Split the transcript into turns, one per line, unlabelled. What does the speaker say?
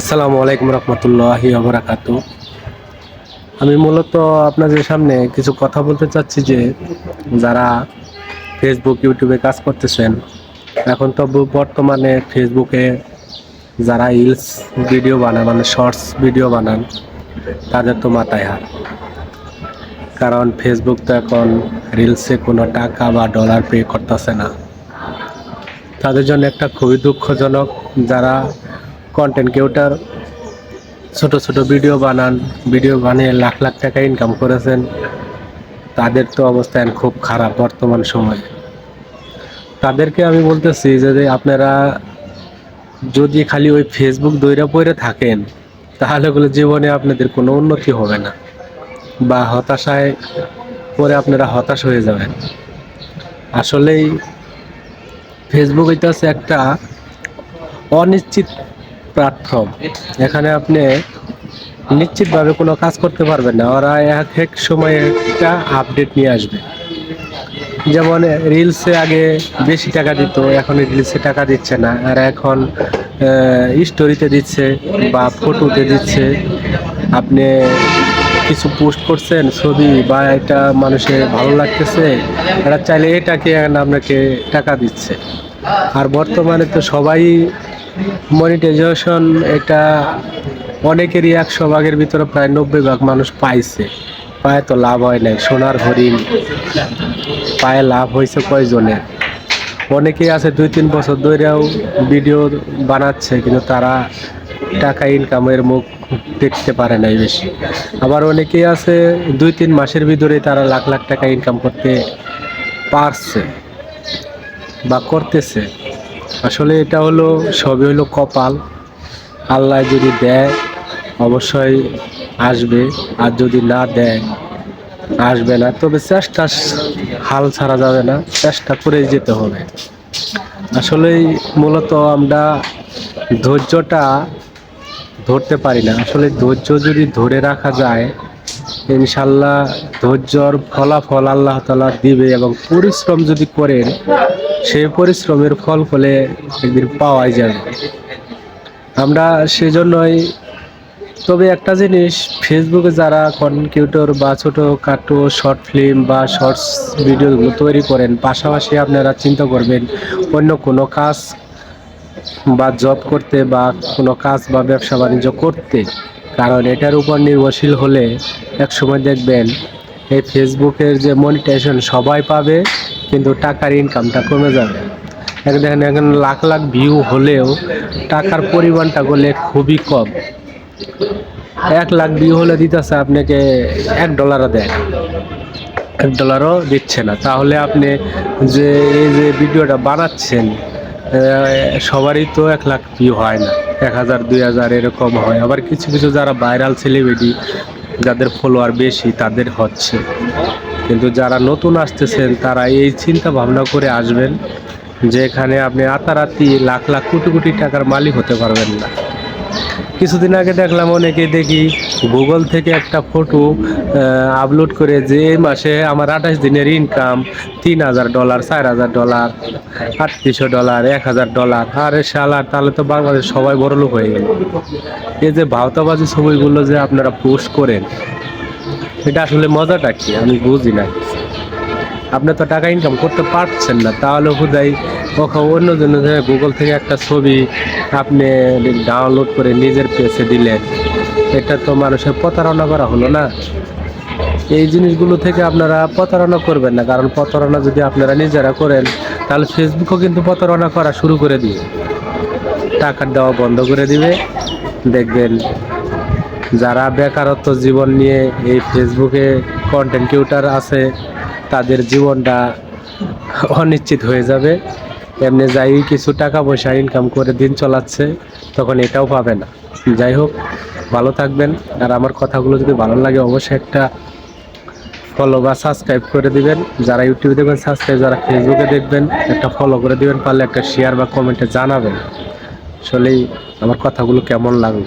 আসসালামু আলাইকুম রহমতুল্লাহি আবরাকাত আমি মূলত আপনাদের সামনে কিছু কথা বলতে চাচ্ছি যে, যারা ফেসবুক ইউটিউবে কাজ করতেছেন, এখন তো বর্তমানে ফেসবুকে যারা রিলস ভিডিও বানান মানে শর্টস ভিডিও বানান, তাদের তো মাথায় হার কারণ ফেসবুক তো এখন রিলসে কোনো টাকা বা ডলার পে করতেছে না। তাদের জন্য একটা খুবই দুঃখজনক যারা কন্টেন্ট ক্রিয়েটার ছোট ছোট ভিডিও বানান ভিডিও বানিয়ে লাখ লাখ টাকা ইনকাম করেছেন, তাদের তো অবস্থা খুব খারাপ বর্তমান সময়ে। তাদেরকে আমি বলতেছি যে যে আপনারা যদি খালি ওই ফেসবুক দৈরা পড়ে থাকেন, তাহলে ওগুলো জীবনে আপনাদের কোনো উন্নতি হবে না, বা হতাশায় পরে আপনারা হতাশ হয়ে যাবেন। আসলেই ফেসবুক এটা হচ্ছে একটা অনিশ্চিত প্ল্যাটফর্ম এখানে আপনি নিশ্চিতভাবে কোনো কাজ করতে পারবেন না। ওরা এক এক সময় একটা আপডেট নিয়ে আসবে। যেমন রিলসে আগে বেশি টাকা দিত, এখন রিলসে টাকা দিচ্ছে না। আর এখন স্টোরিতে দিচ্ছে বা ফটোতে দিচ্ছে। আপনি কিছু পোস্ট করছেন, ছবি বা এটা মানুষের ভালো লাগতেছে এটা চাইলে এটাকে আপনাকে টাকা দিচ্ছে। আর বর্তমানে তো সবাই মনিটাইজেশন এটা অনেকেরই একশো ভাগের ভিতরে প্রায় নব্বই ভাগ মানুষ পাইছে। পায়ে তো লাভ হয় নাই, সোনার হরিণ। পায়ে লাভ হয়েছে কয়জনের? অনেকেই আছে দুই তিন বছর ধরেও ভিডিও বানাচ্ছে, কিন্তু তারা টাকা ইনকামের মুখ দেখতে পারে নাই বেশি। আবার অনেকেই আছে দুই তিন মাসের ভিতরে তারা লাখ লাখ টাকা ইনকাম করতে পারছে। বা করতেছে। আসলে এটা হলো, সবই হলো কপাল। আল্লাহ যদি দেয়, অবশ্যই আসবে। আর যদি না দেয়, আসবে না। তবে চেষ্টা হাল ছাড়া যাবে না। চেষ্টা করেই যেতে হবে। আসলেই মূলত আমরা ধৈর্যটা ধরতে পারি না। আসলে ধৈর্য যদি ধরে রাখা যায়, ইনশাল্লাহ ধৈর্যর ফলাফল আল্লাহ তালা দিবে এবং পরিশ্রম যদি করেন সেই পরিশ্রমের ফল ফলে একদিন পাওয়াই যাবে। আমরা সেজন্যই তবে একটা জিনিস ফেসবুকে যারা কনকিউটর বা ছোটো খাটো শর্ট ফিল্ম বা শর্টস ভিডিওগুলো তৈরি করেন, পাশাপাশি আপনারা চিন্তা করবেন অন্য কোনো কাজ বা জব করতে বা কোনো কাজ বা ব্যবসা বাণিজ্য করতে। কারণ এটার উপর নির্ভরশীল হলে এক সময় দেখবেন এই ফেসবুকের যে মনিটাইজেশন সবাই পাবে কিন্তু টাকার ইনকামটা কমে যাবে। দেখেন, এখন লাখ লাখ ভিউ হলেও টাকার পরিমাণটা করলে খুবই কম। এক লাখ ভিউ হলে দিতেছে আপনাকে এক ডলারও দেয় এক ডলারও দিচ্ছে না। তাহলে আপনি যে, এই যে ভিডিওটা বানাচ্ছেন সবারই তো এক লাখ ভিউ হয় না। এক হাজার, দুই হাজার এরকম হয়। আবার কিছু কিছু যারা ভাইরাল সেলিব্রিটি যাদের ফলোয়ার বেশি, তাদের হচ্ছে। কিন্তু যারা নতুন আসতেছেন, তারা এই চিন্তা ভাবনা করে আসবেন যে এখানে আপনি রাতারাতি লাখ লাখ কোটি কোটি টাকার মালিক হতে পারবেন না। কিছুদিন আগে দেখলাম অনেকে দেখি গুগল থেকে একটা ফটো আপলোড করে যে মাসে আমার আঠাশ দিনের ইনকাম তিন হাজার ডলার চার হাজার ডলার আটত্রিশশো ডলার এক হাজার ডলার আরে শালার তাহলে তো বাংলাদেশ সবাই বড় লোক হয়ে গেল। এই যে ভাওতাবাজি ছবিগুলো যে আপনারা পোস্ট করেন এটা আসলে মজাটা কি? আমি বুঝি না। আপনি তো টাকা ইনকাম করতে পারছেন না। তাহলে হুদাই কখন অন্য জন্য গুগল থেকে একটা ছবি আপনি ডাউনলোড করে নিজের পেজে দিলেন, এটা তো মানুষের প্রতারণা করা হলো না? এই জিনিসগুলো থেকে আপনারা প্রতারণা করবেন না, কারণ প্রতারণা যদি আপনারা নিজেরা করেন, তাহলে ফেসবুকও কিন্তু প্রতারণা করা শুরু করে দিবে। টাকা দেওয়া বন্ধ করে দিবে। দেখবেন যারা বেকারত্ব জীবন নিয়ে এই ফেসবুকে কন্টেন্ট ক্রিয়েটার আছে, তাদের জীবনটা অনিশ্চিত হয়ে যাবে। এমনি যাই কিছু টাকা পয়সা ইনকাম করে দিন চলাচ্ছে, তখন এটাও পাবে না। যাই হোক, ভালো থাকবেন। আর আমার কথাগুলো যদি ভালো লাগে, অবশ্যই একটা ফলো বা সাবস্ক্রাইব করে দিবেন। যারা ইউটিউবে দেখবেন সাবস্ক্রাইব যারা ফেসবুকে দেখবেন, একটা ফলো করে দিবেন, পারলে একটা শেয়ার বা কমেন্টে জানাবেন। আসলেই আমার কথাগুলো কেমন লাগল।